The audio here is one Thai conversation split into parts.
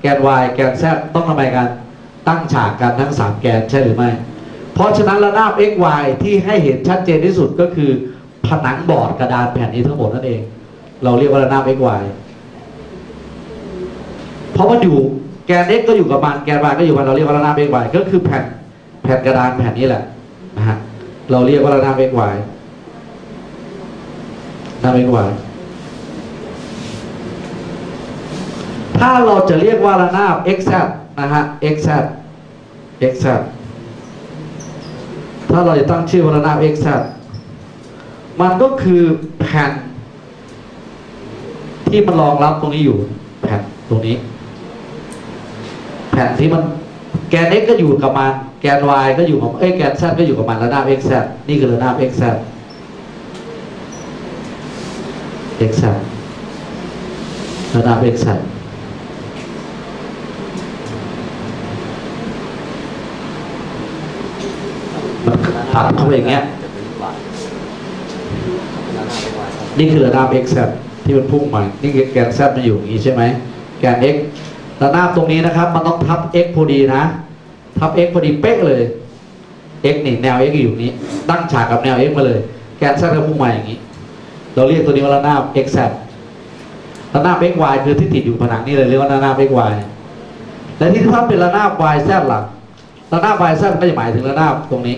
แกน y แกน z ต้องทำไมกัน ตั้งฉากกันทั้ง 3 แกนใช่หรือไม่ เพราะฉะนั้นระนาบ x y ที่ให้เห็นชัดเจนที่สุดก็คือ ผนังบอร์ดกระดานแผ่นนี้ทั้งหมดนั่นเอง เราเรียกว่าระนาบ x y เพราะมันอยู่แกน x ก็อยู่กับมันแกน y ก็อยู่กับมันเราเรียกว่าระนาบ x y ก็คือแผ่นแผ่นกระดานแผ่นนี้แหละนะฮะเราเรียกว่าระนาบ x y ระนาบ x y ถ้าเราจะเรียกว่าระนาบ x z นะฮะ x z x z ถ้าเราจะตั้งชื่อว่าระนาบ x z มันก็คือแผ่น ที่มันรองรับตรงนี้อยู่ แผ่นตรงนี้ แผ่นที่มันแกน x ก็อยู่กับมัน แกน y ก็อยู่กับเอ้ยแกน z ก็อยู่กับมันระนาบ x z นี่คือระนาบ x z x z ระนาบ x z มัน ตัดเข้าไปอย่างเงี้ย นี่คือระนาบ x z ที่มันพุ่งมานี่แกน z มันอยู่อย่างนี้ใช่ไหมแกน x ระนาบตรงนี้นะครับ มันต้องทับ x พอดีนะ ทับ x พอดีเป๊ะเลย x นี่แนว x อยู่อย่นี้ ตั้งฉากกับแนว x มาเลย แกน z ก็พุ่งมาอย่างนี้ เราเรียกตัวนี้ว่าระนาบ x z ระนาบ x y คือที่ติดอยู่ผนังนี่เลยเรียกว่าระนาบ x y และที่ถ้าเป็นระนาบ y z หลักระนาบ y z ก็จะหมายถึงระนาบตรงนี้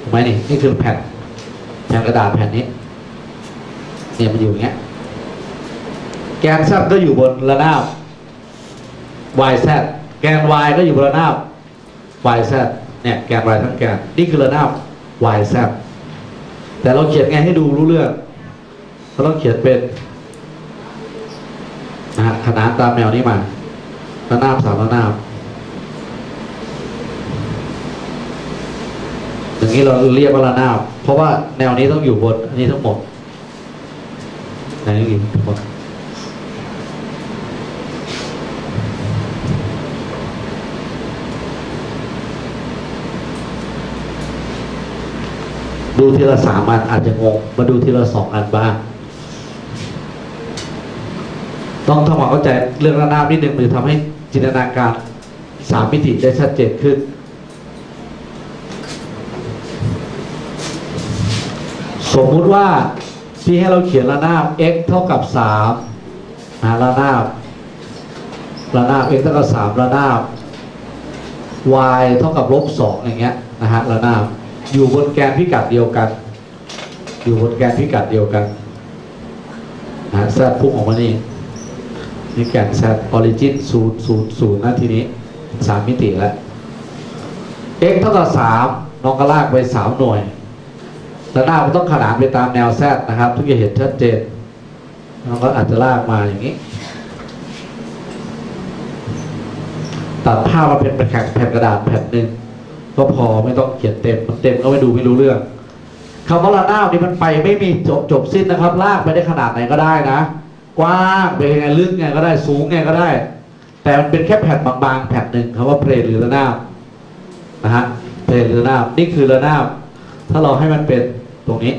ถูกไหมนี่นี่คือแผ่นแผ่นกระดาษแผ่นนี้เนี่ยมันอยู่อย่างเงี้ย แกน z ก็อยู่บนระนาบ y z แกน y ก็อยู่บนระนาบ y z เนี่ยแกน y ทั้งแกนนี่คือระนาบ y z แต่เราเขียนไงให้ดูรู้เรื่องเราต้องเขียนเป็นนะขนานตามแนวนี้มาระนาบสามระนาบ อย่างนี้เราเรียกว่าระนาบเพราะว่าแนวนี้ต้องอยู่บนอันนี้ทั้งหมดแนวนี้อยู่ทั้งหมดดูทีละสามอันอาจจะงงมาดูทีละสองอันบ้าง ต้องทำความเข้าใจเรื่องระนาบนิดนึงมันจะทำให้จินตนาการสามมิติได้ชัดเจนขึ้น สมมุติว่าที่ให้เราเขียนระนาบ x เท่ากับสามนะระนาบระนาบ x เท่ากับสามระนาบ y เท่ากับลบสอย่างเงี้ยนะฮะระนาบอยู่บนแกนพิกัดเดียวกัน อยู่บนแกนพิกัดเดียวกันนะแซดพุ่งออกมานี่นี่แกนแซดออริจินศูนย์ศูนย์ศูนย์นะทีนี้สามมิติแล้ว x เท่ากับสามน้องก็ลากไปสามหน่วย ระนาบมันต้องขนานไปตามแนวแซดนะครับทุกอย่างเห็นชัดเจนน้องก็อาจจะลากมาอย่างนี้ ตัดภาพมาเป็นแผ่นแผ่นกระดาษแผ่นหนึ่งก็พอไม่ต้องเขียนเต็มมันเต็มก็ไม่ดูไม่รู้เรื่องคำว่าระนาบนี่มันไปไม่มีจบจบสิ้นนะครับ ลากไปได้ขนาดไหนก็ได้นะกว้างไปยังไงลึกไงก็ได้สูงไงก็ได้ แต่มันเป็นแค่แผ่นบางๆแผ่นหนึ่งคำว่าเพลนหรือระนาบนะฮะเพลนหรือระนาบนี่คือระนาบถ้าเราให้มันเป็น ตรงนี้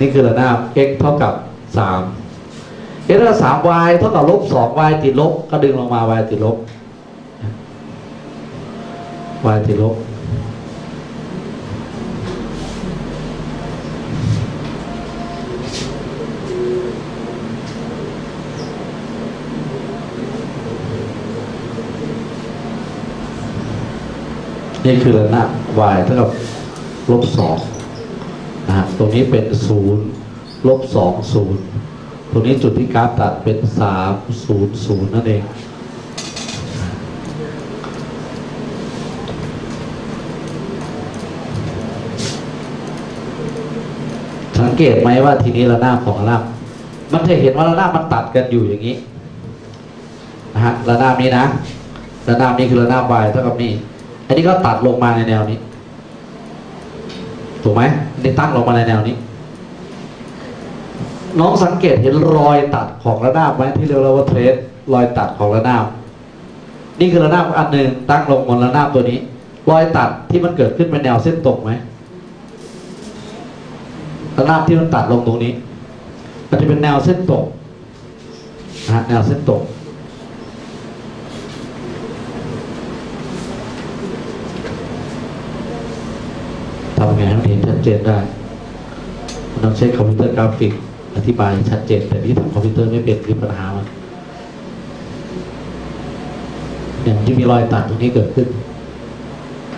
นี่คือระนาบ x เท่ากับสาม x เท่ากับสาม y เท่ากับลบสอง y ติดลบ ก็ดึงลงมา y ติดลบ y ติดลบนี่คือระนาบ y เท่ากับลบสอง นะฮะตรงนี้เป็นศูนย์ลบสองศูนย์ตรงนี้จุดที่กราฟตัดเป็นสามศูนย์ศูนย์นั่นเองสังเกตไหมว่าทีนี้ระนาบของระนาบมันจะเห็นว่าระนาบมันตัดกันอยู่อย่างนี้นะฮะระนาบนี้นะระนาบนี้คือระนาบ y เท่ากับนี่อันนี้ก็ตัดลงมาในแนวนี้ ถูกไหมอันนี้ตั้งลงมาในแนวนี้ น้องสังเกตเห็นรอยตัดของระนาบไหมที่เรียกว่าเทรสรอยตัดของระนาบ นี่คือระนาบอันหนึ่งตั้งลงบนระนาบตัวนี้ รอยตัดที่มันเกิดขึ้นเป็นแนวเส้นตรงไหมระนาบที่มันตัดลงตรงนี้มันจะเป็นแนวเส้นตรงนะฮะแนวเส้นตรง ทำไงให้มันเห็นชัดเจนได้มันต้องใช้คอมพิวเตอร์กราฟิก อธิบายชัดเจน แต่ที่ทำคอมพิวเตอร์ไม่เป็นคือปัญหามันอย่างที่มีรอยตัดตรงนี้เกิดขึ้น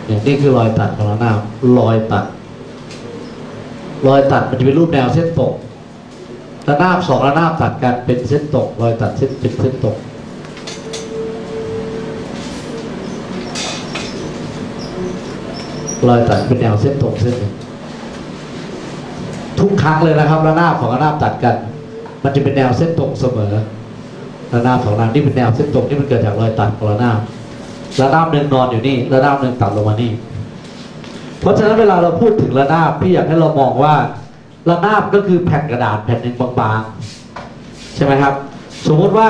อย่างนี้คือรอยตัดของระนาบรอยตัด รอยตัดมันจะเป็นรูปแนวเส้นตกระนาบสองระนาบตัดกันเป็นเส้นตกรอยตัดเส้นเป็นเส้นตก รอยตัดเป็นแนวเส้นตรงเส้นหนึ่งทุกครั้งเลยนะครับระนาบของระนาบตัดกัน มันจะเป็นแนวเส้นตรงเสมอระนาบของระนาบนี่เป็นแนวเส้นตรงที่มันเกิดจากรอยตัดของระนาบระนาบหนึ่งนอนอยู่นี่ระนาบหนึ่งตัดลงมานี่ เพราะฉะนั้นเวลาเราพูดถึงระนาบพี่อยากให้เรามองว่าระนาบก็คือแผ่นกระดาษแผ่นหนึ่งบางๆใช่ไหมครับ สมมุติว่า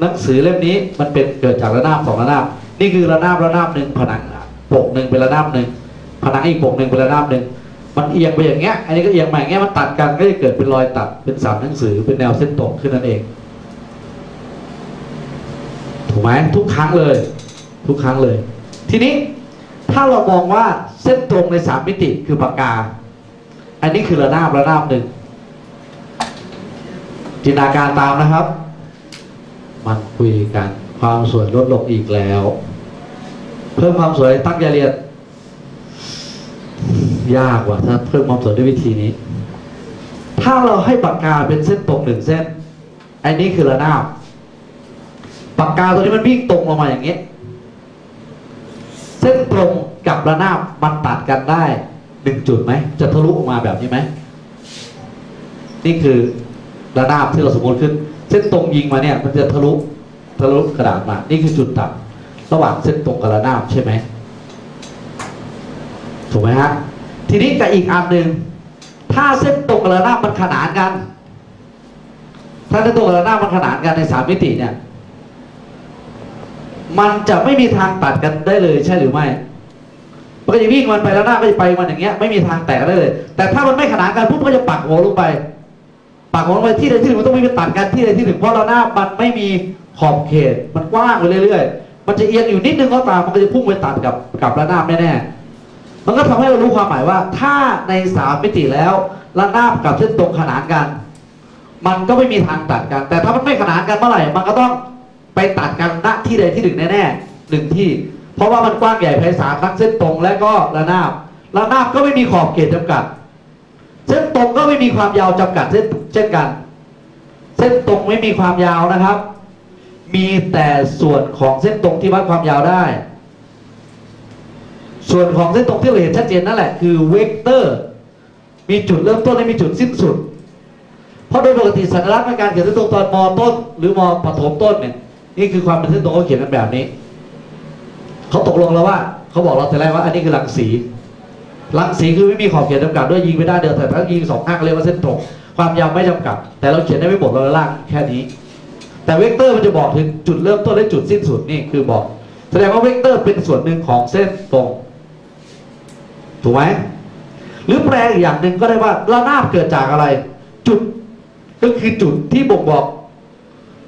หนังสือเล่มนี้มันเป็นเกิดจากระนาบสองระนาบ นี่คือระนาบระนาบหนึ่งผนังปกหนึ่งเป็นระนาบหนึ่ง ผนังอีกปกหนึ่งเป็นระนาบหนึ่งมันเอียงไปอย่างเงี้ย อันนี้ก็เอียงมาอย่างเงี้ยมันตัดกันก็จะเกิดเป็นรอยตัดเป็นสามหนังสือเป็นแนวเส้นตรงขึ้นนั่นเอง ถูกไหมทุกครั้งเลย ทุกครั้งเลย ทีนี้ถ้าเรามองว่าเส้นตรงในสามมิติคือปากกา อันนี้คือระนาบระนาบหนึ่งจินตนาการตามนะครับ มันคุยกันความสวยลดลงอีกแล้ว เพิ่มความสวยตั้งใจเรียน ยากว่ะถ้าเพิ่มความสวยด้วยวิธีนี้ ถ้าเราให้ปากกาเป็นเส้นตรงหนึ่งเส้น อันนี้คือระนาบปากกาตัวนี้มันวิ่งตรงลงมาอย่างนี้ เส้นตรงกับระนาบมันตัดกันได้หนึ่งจุดไหมจะทะลุออกมาแบบนี้ไหมนี่คือระนาบที่เราสมมติขึ้น เส้นตรงยิงมาเนี่ย มันจะทะลุทะลุกระดาษมา นี่คือจุดตัดระหว่างเส้นตรงกับระนาบใช่ไหมถูกไหมฮะ ทีนี้กับอีกอันหนึ่งถ้าเส้นตรงกับระนาบมันขนานกัน ถ้าเส้นตรงกับระนาบมันขนานกันในสามมิติเนี่ย มันจะไม่มีทางตัดกันได้เลยใช่หรือไม่มันก็จะวิ่งมันไปแล้วหน้าก็จะไปมันอย่างเงี้ยไม่มีทางแตกได้เลย แต่ถ้ามันไม่ขนานกันปุ๊บมันก็จะปักหัวลงไป ปักหัวลงไปที่ใดที่หนึ่งมันต้องมีไปตัดกันที่ใดที่หนึ่งเพราะระนาบมันไม่มีขอบเขตมันกว้างไปเรื่อยๆมันจะเอียงอยู่นิดนึงก็ตามมันก็จะพุ่งไปตัดกับกับระนาบแน่ๆ มันก็ทำให้เรารู้ความหมายว่า ถ้าในสามมิติแล้วระนาบกับเส้นตรงขนานกัน มันก็ไม่มีทางตัดกัน แต่ถ้ามันไม่ขนานกันเมื่อไหร่ มันก็ต้องไปตัดกันณที่ใดที่หนึ่งแน่ๆหนึ่งที่ เพราะว่ามันกว้างใหญ่ไพศาลทั้งเส้นตรงและก็ระนาบระนาบก็ไม่มีขอบเขตจำกัด เส้นตรงก็ไม่มีความยาวจำกัดเช่นเช่นกัน เส้นตรงไม่มีความยาวนะครับ มีแต่ส่วนของเส้นตรงที่วัดความยาวได้ ส่วนของเส้นตรงที่เราเห็นชัดเจนนั่นแหละคือเวกเตอร์ มีจุดเริ่มต้นและมีจุดสิ้นสุด เพราะโดยปกติสัญลักษณ์ในการเขียนเส้นตรงตอนมต้น หรือมปฐมต้นเนี่ยนี่คือความเป็นเส้นตรงเขาเขียนกันแบบนี้เขาตกลงแล้วว่าเขาบอกเราแต่แรกว่าอันนี้คือรังสีรังสีคือไม่มีขอบเขตจำกัดด้วยยิงไปได้เดียวแต่ถ้ายิงสองข้างเรียกว่าเส้นตรง ความยาวไม่จำกัด แต่เราเขียนได้ไม่หมดเราล่างแค่นี้ แต่เวกเตอร์มันจะบอกถึงจุดเริ่มต้นและจุดสิ้นสุดนี่คือบอก แสดงว่าเวกเตอร์เป็นส่วนหนึ่งของเส้นตรง ถูกไหมหรือแปลอีกอย่างหนึ่งก็ได้ว่าระนาบเกิดจากอะไร จุดก็คือจุดที่บ่งบอก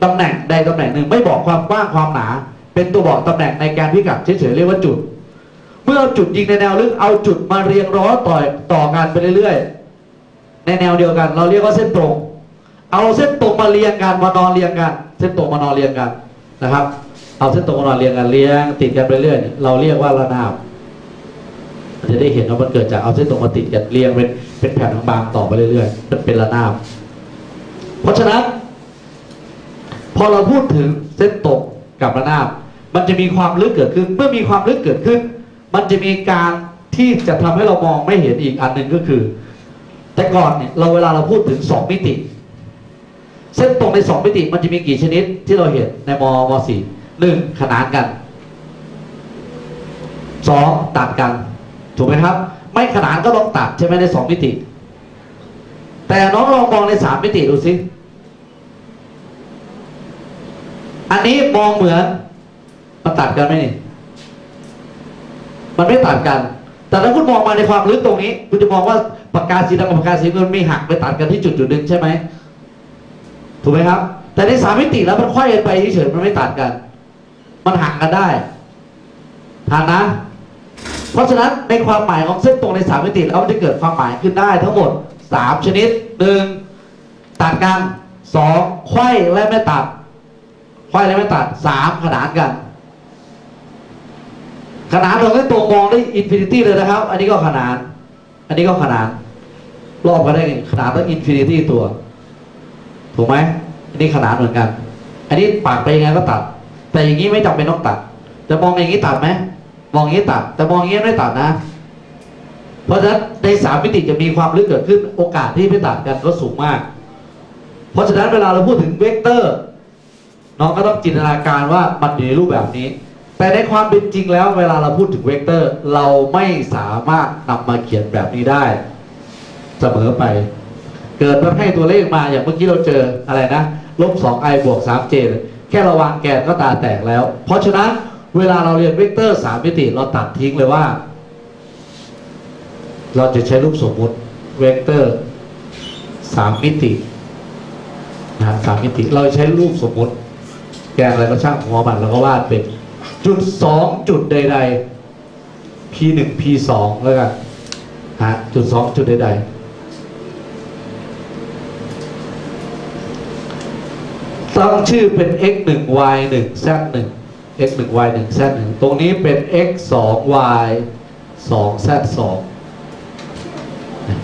ตำแหน่งใดตำแหน่งหนึ่งไม่บอกความกว้างความหนา เป็นตัวบอกตำแหน่งในแกนพิกัดเฉยๆเรียกว่าจุด เมื่อจุดยิงในแนวลึกเอาจุดมาเรียงร้อยต่อต่อกันไปเรื่อยๆในแนวเดียวกัน เราเรียกว่าเส้นตรง เอาเส้นตรงมาเรียงกันมานอนเรียงกัน เส้นตรงมานอนเรียงกันนะครับ เอาเส้นตรงมานอนเรียงกันเรียงติดกันไปเรื่อยเราเรียกว่าระนาบ จะได้เห็นว่ามันเกิดจากเอาเส้นตรงมาติดกันเรียงเป็นเป็นแผ่นบางๆต่อไปเรื่อยๆมันเป็นระนาบ เพราะฉะนั้น พอเราพูดถึงเส้นตรงกับระนาบ มันจะมีความลึกเกิดขึ้น เมื่อมีความลึกเกิดขึ้น มันจะมีการที่จะทำให้เรามองไม่เห็นอีกอันหนึ่งก็คือ แต่ก่อนเนี่ยเราเวลาเราพูดถึงสองมิติ เส้นตรงในสองมิติมันจะมีกี่ชนิดที่เราเห็นในมมสี่หนึ่งขนานกันสองตัดกัน ถูกไหมครับ ไม่ขนานก็ต้องตัดใช่ไหมในสองมิติ แต่น้องลองมองในสามมิติดูสิอันนี้มองเหมือนมันตัดกันไหมนี่มันไม่ตัดกัน แต่ถ้าคุณมองมาในความลึกตรงนี้ คุณจะมองว่าปากกาสีดำกับปากกาสีมันไมีหักไปตัดกันที่จุดจุดหนึ่งใช่ไหมถูกไหมครับ แต่ในสามมิติแล้วมันไขว้กันไปเฉยๆมันไม่ตัดกัน มันหักกันได้ทานนะ เพราะฉะนั้นในความหมายของเส้นตรงในสามมิติแล้วมันจะเกิดความหมายขึ้นได้ทั้งหมดสามชนิดหนึ่งตัดกันสองไขว้และไม่ตัดไขว้และไม่ตัดสามขนานกัน ขนานตรงนี้ตรงมองได้อินฟินิตี้เลยนะครับ อันนี้ก็ขนาน อันนี้ก็ขนาน รอบกันได้ขนานต้องอินฟินิตี้ตัว ถูกไหมอันนี้ขนานเหมือนกัน อันนี้ปากไปยังไงก็ตัด แต่อย่างนี้ไม่จำเป็นต้องตัด จะมองอย่างนี้ตัดไหม มองอย่างนี้ตัด แต่มองอย่างนี้ไม่ตัดนะ เพราะฉะนั้นในสามมิติจะมีความลึกเกิดขึ้นโอกาสที่ไม่ตัดกันก็สูงมาก เพราะฉะนั้นเวลาเราพูดถึงเวกเตอร์น้องก็ต้องจินตนาการว่ามันอยู่ในรูปแบบนี้ แต่ในความเป็นจริงแล้ว เวลาเราพูดถึงเวกเตอร์ เราไม่สามารถนำมาเขียนแบบนี้ได้เสมอไป เกิดมันให้ตัวเลขมาอย่างเมื่อกี้เราเจออะไรนะลบสองไอบวกสามเจแค่ระวางแกนก็ตาแตกแล้ว เพราะฉะนั้น เวลาเราเรียนเวกเตอร์สามมิติเราตัดทิ้งเลยว่า เราจะใช้รูปสมมุติเวกเตอร์สามมิตินะสามมิติ เราใช้รูปสมมุติ แกนอะไรก็ช่างหัวมันแล้วก็วาดเป็น จุดสองจุดใด ๆ p หนึ่ง p สองแล้วกันฮะจุดสองจุดใด ๆตั้งชื่อเป็น x หนึ่ง y หนึ่ง z หนึ่ง x หนึ่ง y หนึ่ง z หนึ่งตรงนี้เป็น x สอง y สอง z สอง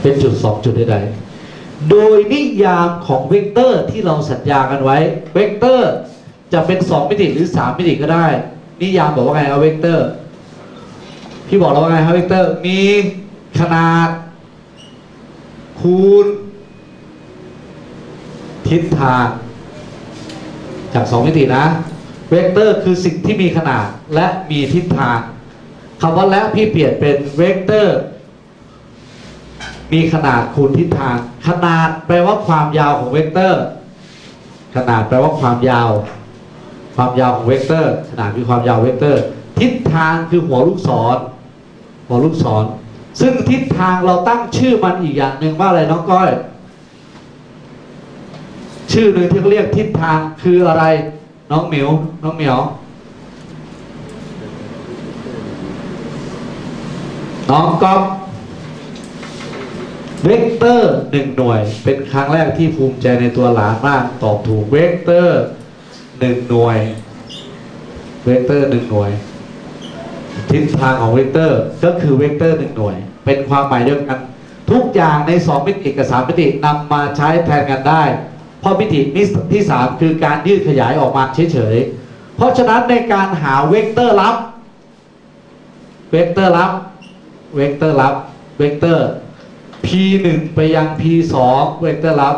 เป็นจุดสองจุดใดๆโดยนิยามของเวกเตอร์ที่เราสัญญากันไว้ เวกเตอร์จะเป็น 2 มิติหรือ 3 มิติก็ได้ นิยามบอกว่าไงเอาเวกเตอร์ พี่บอกเราว่าไงครับเวกเตอร์ มีขนาด คูณ ทิศทางจาก 2 มิตินะ เวกเตอร์คือสิ่งที่มีขนาดและมีทิศทางคำว่าและพี่เปลี่ยนเป็นเวกเตอร์ มีขนาดคูณทิศทาง ขนาดแปลว่าความยาวของเวกเตอร์ ขนาดแปลว่าความยาว ความยาวของเวกเตอร์ ขนาดคือความยาวเวกเตอร์ ทิศทางคือหัวลูกศร หัวลูกศร ซึ่งทิศทางเราตั้งชื่อมันอีกอย่างหนึ่งว่าอะไรน้องก้อย ชื่อหนึ่งที่เขาเรียกทิศทางคืออะไร น้องหมิวน้องเหมียวน้องก๊อฟเวกเตอร์หนึ่งหน่วย เป็นครั้งแรกที่ภูมิใจในตัวหลานมากตอบถูกเวกเตอร์หนึ่งหน่วยเวกเตอร์หนึ่งหน่วย ทิศทางของเวกเตอร์ก็คือเวกเตอร์หนึ่งหน่วย เป็นความหมายเดียวกัน ทุกอย่างในสองมิติกับสามมิตินำมาใช้แทนกันได้ เพราะมิติที่สามคือการยืดขยายออกมาเฉยๆ เพราะฉะนั้นในการหาเวกเตอร์ลับ เวกเตอร์ลับ เวกเตอร์ลับ เวกเตอร์ p หนึ่งไปยัง p สองเวกเตอร์ลับ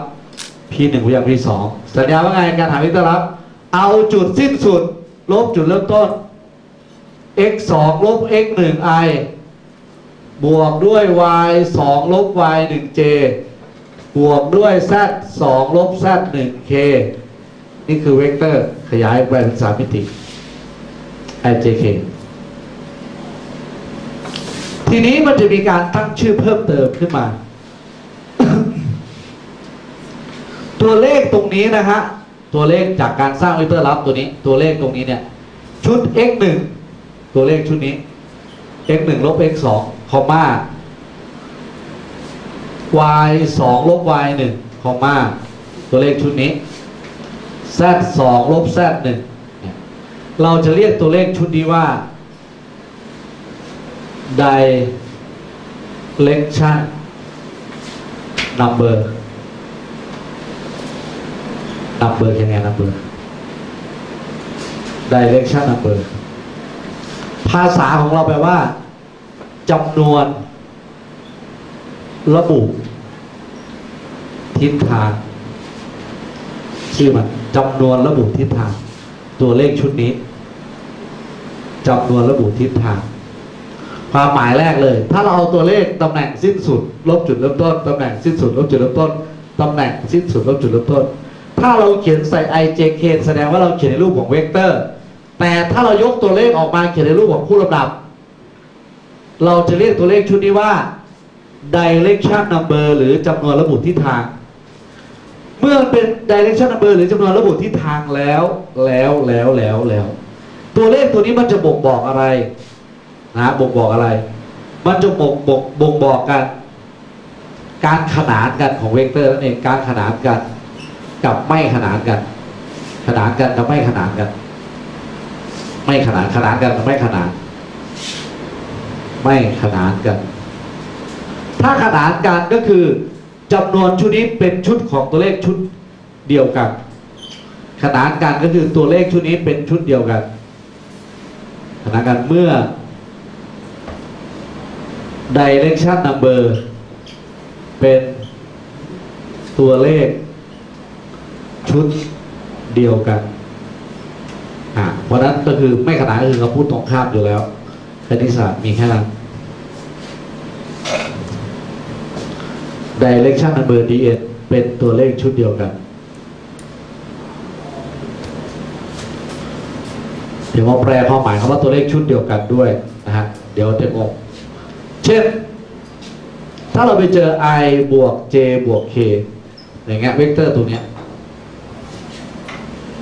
p หนึ่งไปยัง p สองสัญญาว่าไงการหาเวกเตอร์ลับ เอาจุดสิ้นสุด ลบจุดเริ่มต้น x สองลบ x หนึ่ง i บวกด้วย y สองลบ y หนึ่ง j บวกด้วย z สองลบ z หนึ่ง k นี่คือเวกเตอร์ขยายไปเป็นสามมิติ ijk ทีนี้มันจะมีการตั้งชื่อเพิ่มเติมขึ้นมา ตัวเลขตรงนี้นะฮะ ตัวเลขจากการสร้างเวกเตอร์ลับตัวนี้ ตัวเลขตรงนี้เนี่ย ชุด x 1ตัวเลขชุดนี้ x 1ลบ x 2คอมมา y 2ลบ y 1คอมมาตัวเลขชุดนี้ z 2ลบ z 1เราจะเรียกตัวเลขชุดนี้ว่า direction number number ยังไง number direction number ภาษาของเราแปลว่าจำนวนระบุ ทิศทางชื่อมันจำนวนระบุทิศทาง ตัวเลขชุดนี้จำนวนระบุทิศทาง ความหมายแรกเลย ถ้าเราเอาตัวเลขตำแหน่งสิ้นสุด ลบจุดเริ่มต้นตำแหน่งสิ้นสุด ลบจุดเริ่มต้นตำแหน่งสิ้นสุดลบจุดเริ่มต้น ถ้าเราเขียนใส่ ijk แสดงว่าเราเขียนในรูปของเวกเตอร์ แต่ถ้าเรายกตัวเลขออกมาเขียนในรูปของคู่ลำดับ เราจะเรียกตัวเลขชุดนี้ว่า direction number หรือจำนวนระบุทิศทาง เมื่อมันเป็น direction number หรือจำนวนระบุทิศทางแล้วแล้วแล้วแล้วแล้ว ตัวเลขตัวนี้มันจะบ่งบอกอะไรนะบ่งบอกอะไร มันจะบ่งบ่งบ่งบอกกัน การขนานกันของเวกเตอร์นั่นเองการขนานกัน กับไม่ขนานกัน ขนานกันกับไม่ขนานกัน ไม่ขนานขนานกันกับไม่ขนาน ไม่ขนานกัน ถ้าขนานกันก็คือ จำนวนชุดนี้เป็นชุดของตัวเลขชุดเดียวกัน ขนานกันก็คือตัวเลขชุดนี้เป็นชุดเดียวกัน ขนานกันเมื่อ direction number เป็นตัวเลขชุดเดียวกันอะเพราะฉะนั้นก็คือไม่ขนานก็คือคำพูดตรงข้ามอยู่แล้วคณิตศาสตร์มีแค่นั้น direction number dn เป็นตัวเลขชุดเดียวกัน เดี๋ยวมาแปลความหมายคำว่าตัวเลขชุดเดียวกันด้วยนะฮะ เดี๋ยวจะงงเช่น ถ้าเราไปเจอ i บวก j บวก k อย่างเงี้ยเวกเตอร์ตัวเนี้ย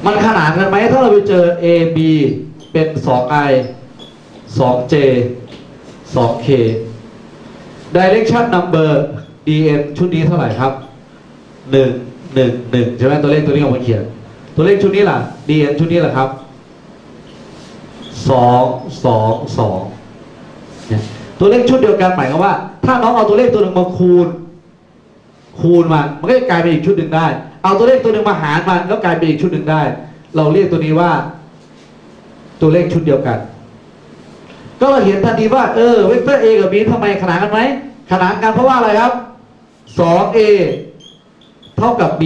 มันขนานกันไหมถ้าเราไปเจอ a b เป็น 2i 2j 2k direction number dn ชุดนี้เท่าไหร่ครับหนึ่งหนึ่งหนึ่งใช่ไหมตัวเลขตัวนี้ออกมาเขียน ตัวเลขชุดนี้ล่ะ dn ชุดนี้ล่ะครับสองสองสองตัวเลขชุดเดียวกันหมายความว่า ถ้าน้องเอาตัวเลขตัวหนึ่งมาคูณ คูณมันมันก็จะกลายเป็นอีกชุดหนึ่งได้ เอาตัวเลขตัวหนึ่งมาหารมันก็กลายเป็นอีกชุดหนึ่งได้ เราเรียกตัวนี้ว่า ตัวเลขชุดเดียวกัน ก็เราเห็นทันทีว่าเออเวกเตอร์ a กับ b ทำไมขนานกันไหมขนานกันเพราะว่าอะไรครับ 2a เท่ากับ b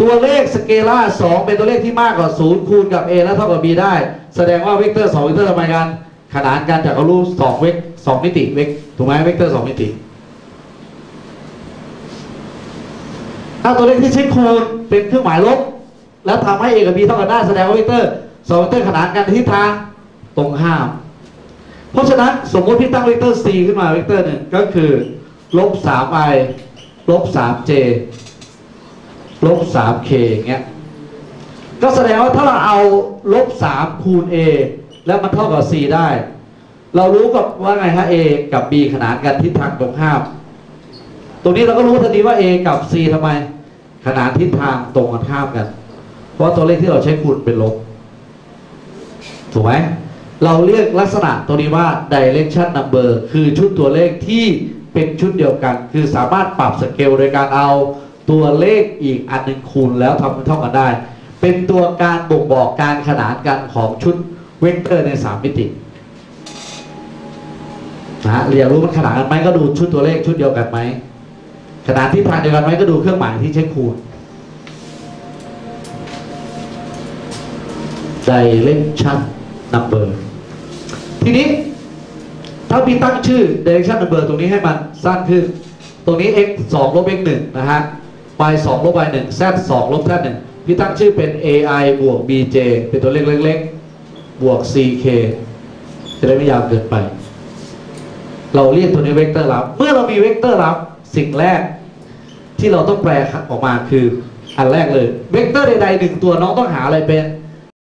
ตัวเลขสเกลา2เป็นตัวเลขที่มากกว่า 0 คูณกับ a แล้วเท่ากับ b ได้ แสดงว่าเวกเตอร์ 2 เวกเตอร์ทำไมกัน ขนานกันจากรูป2เวก2มิติเวกถูกไหมเวกเตอร์ 2 มิติถ้าตัวเลขที่ใช้คูณเป็นเครื่องหมายลบ แล้วทำให้ a กับ b เท่ากันได้แสดงว่าเวกเตอร์ 2 เวกเตอร์ขนานกันในทิศทางตรงข้าม เพราะฉะนั้นสมมติพี่ตั้งเวกเตอร์ c ขึ้นมาเวกเตอร์หนึ่งก็คือ ลบ 3i ลบ 3j ลบ 3k อย่างเงี้ยก็แสดงว่าถ้าเราเอาลบ3คูณ a แล้วมันเท่ากับ c ได้ เรารู้กับว่าไงฮะ a กับ b ขนานกันทิศทางตรงข้าม ตรงนี้เราก็รู้ทันทีว่า a กับ c ทำไม ขนานทิศทางตรงกันข้ามกัน เพราะตัวเลขที่เราใช้คูณเป็นลบ ถูกไหม เราเรียกลักษณะตัวนี้ว่า direction number คือชุดตัวเลขที่ เป็นชุดเดียวกัน คือสามารถปรับสเกลโดยการเอาตัวเลขอีกอันหนึ่งคูณแล้วทำให้เท่ากันได้ เป็นตัวการบ่งบอกการขนานกันของชุดเวกเตอร์ในสามมิตินะฮะเรียนรู้มันขนานกันไหมก็ดูชุดตัวเลขชุดเดียวกันไหมขนานที่ทางเดียวกันไหมก็ดูเครื่องหมายที่ใช้คูณ direction number ทีนี้ ถ้าพี่ตั้งชื่อ direction number ตรงนี้ให้มันสั้นขึ้น ตรงนี้ x 2ลบ x 1นะฮะ y 2ลบ y 1 z 2ลบ z 1พี่ตั้งชื่อเป็น ai บวก bj เป็นตัวเลขเล็กๆ บวก ck จะได้ไม่ยาวเกินไป เราเรียกตัวนี้เวกเตอร์ลับ เมื่อเรามีเวกเตอร์ลับสิ่งแรกที่เราต้องแปลออกมาคือ อันแรกเลย เวกเตอร์ใดๆหนึ่งตัวน้องต้องหาอะไรเป็น